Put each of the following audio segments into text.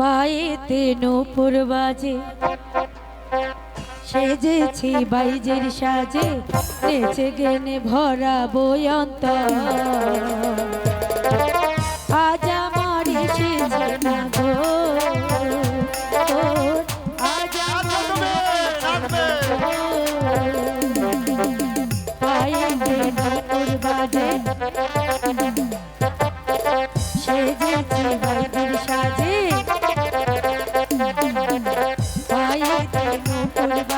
পায়েতে নূপুর বাজে। সেজেছি বাইজের সাজে নেচে গেনে ভরা বয়ন্ত আজ আমার এসেছে না গো পায়েতে নূপুর বাজে।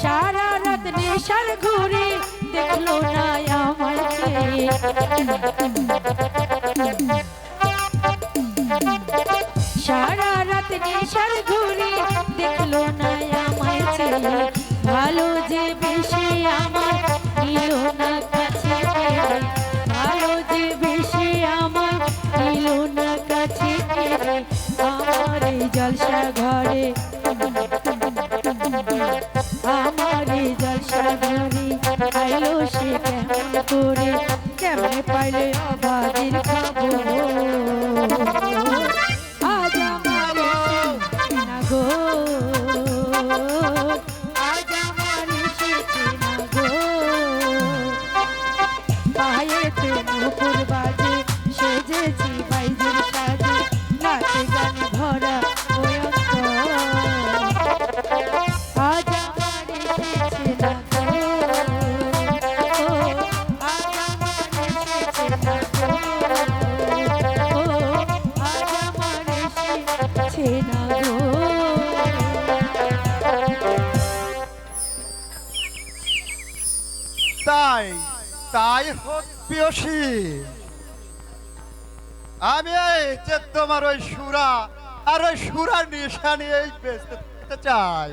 সারা রাত নেশার ঘুরে দেখল না আমাকে সারা রাত নেশার ঘুরে দেখল না আমায় ছেলে। ভালো যে বেশি আমার নিল না কাছে ভালো যে বেশি আমার নিল না কাছে আমার এই জলসা ঘরে ঘরে আইলো সে কেমন করে? কেমনে পাইলে এসেছে না গো? তাই তাই হোক পিয়সী। আমি এই যে তোমার ওই সুরা আর ওই সুরা নিশানি এই বেঁচতে চাই।